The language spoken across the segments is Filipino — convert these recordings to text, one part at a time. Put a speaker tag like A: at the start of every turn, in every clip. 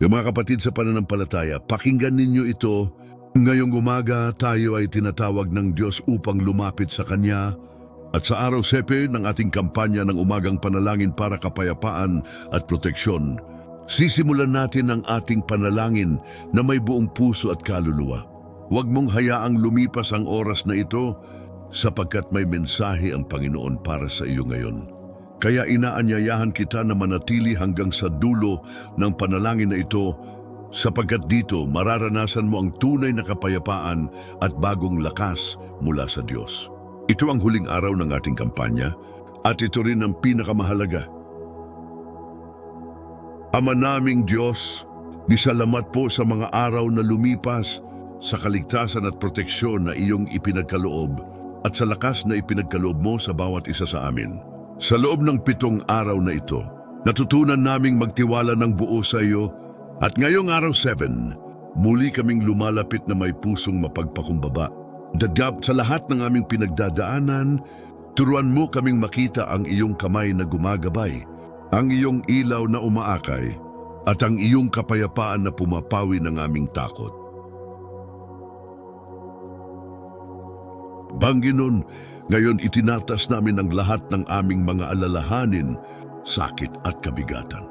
A: Yung mga kapatid sa pananampalataya, pakinggan ninyo ito. Ngayong umaga, tayo ay tinatawag ng Diyos upang lumapit sa Kanya at sa araw sepe ng ating kampanya ng umagang panalangin para kapayapaan at proteksyon, sisimulan natin ang ating panalangin na may buong puso at kaluluwa. Huwag mong hayaang lumipas ang oras na ito sapagkat may mensahe ang Panginoon para sa iyo ngayon. Kaya inaanyayahan kita na manatili hanggang sa dulo ng panalangin na ito sapagkat dito mararanasan mo ang tunay na kapayapaan at bagong lakas mula sa Diyos. Ito ang huling araw ng ating kampanya at ito rin ang pinakamahalaga. Ama naming Diyos, disalamat po sa mga araw na lumipas sa kaligtasan at proteksyon na iyong ipinagkaloob at sa lakas na ipinagkaloob mo sa bawat isa sa amin. Sa loob ng pitong araw na ito, natutunan naming magtiwala ng buo sa iyo at ngayong araw 7, muli kaming lumalapit na may pusong mapagpakumbaba. Dadgab sa lahat ng aming pinagdadaanan, turuan mo kaming makita ang iyong kamay na gumagabay, ang iyong ilaw na umaakay, at ang iyong kapayapaan na pumapawi ng aming takot. Panginoon, ngayon itinatas namin ang lahat ng aming mga alalahanin, sakit at kabigatan.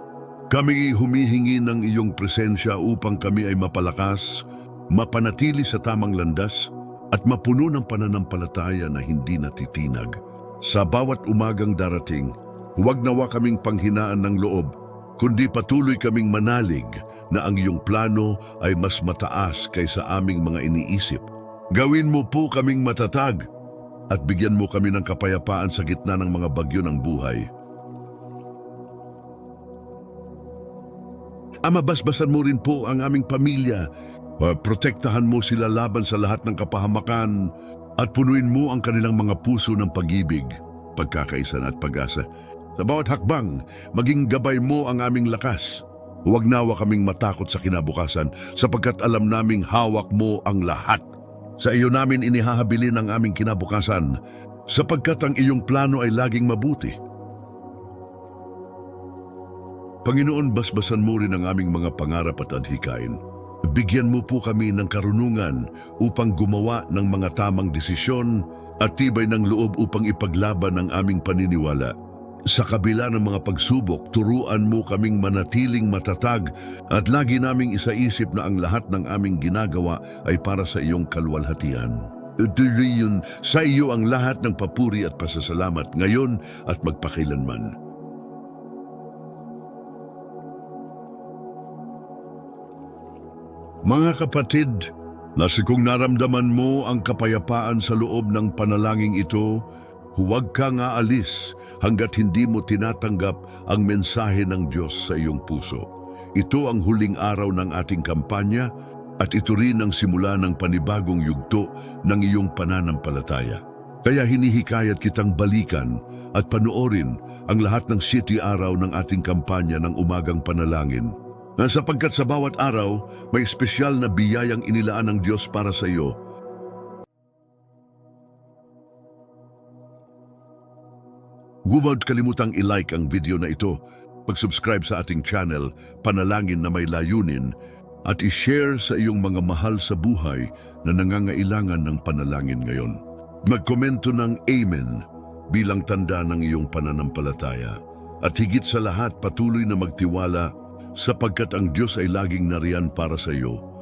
A: Kami humihingi ng iyong presensya upang kami ay mapalakas, mapanatili sa tamang landas, at mapuno ng pananampalataya na hindi natitinag. Sa bawat umagang darating, huwag nawa kaming panghinaan ng loob, kundi patuloy kaming manalig na ang iyong plano ay mas mataas kaysa aming mga iniisip. Gawin mo po kaming matatag at bigyan mo kami ng kapayapaan sa gitna ng mga bagyo ng buhay. Ama, basbasan mo rin po ang aming pamilya. Protektahan mo sila laban sa lahat ng kapahamakan at punuin mo ang kanilang mga puso ng pag-ibig, pagkakaisan at pag-asa. Sa bawat hakbang, maging gabay mo ang aming lakas. Huwag nawa kaming matakot sa kinabukasan sapagkat alam naming hawak mo ang lahat. Sa iyo namin inihahabilin ang aming kinabukasan sapagkat ang iyong plano ay laging mabuti. Panginoon, basbasan mo rin ang aming mga pangarap at adhikain. Bigyan mo po kami ng karunungan upang gumawa ng mga tamang desisyon at tibay ng loob upang ipaglaban ang aming paniniwala. Sa kabila ng mga pagsubok, turuan mo kaming manatiling matatag at lagi naming isaisip na ang lahat ng aming ginagawa ay para sa iyong kalwalhatian. Duriyon, sa iyo ang lahat ng papuri at pasasalamat ngayon at magpakailanman. Mga kapatid, nasi kung naramdaman mo ang kapayapaan sa loob ng panalangin ito, huwag kang aalis hanggat hindi mo tinatanggap ang mensahe ng Diyos sa iyong puso. Ito ang huling araw ng ating kampanya at ito rin ang simula ng panibagong yugto ng iyong pananampalataya. Kaya hinihikayat kitang balikan at panoorin ang lahat ng city araw ng ating kampanya ng umagang panalangin na sapagkat sa bawat araw may espesyal na biyayang inilaan ng Diyos para sa iyo. Huwag kalimutang i-like ang video na ito, pag-subscribe sa ating channel, Panalangin na may layunin, at i-share sa iyong mga mahal sa buhay na nangangailangan ng panalangin ngayon. Magkomento ng Amen bilang tanda ng iyong pananampalataya. At higit sa lahat patuloy na magtiwala sapagkat ang Diyos ay laging nariyan para sa iyo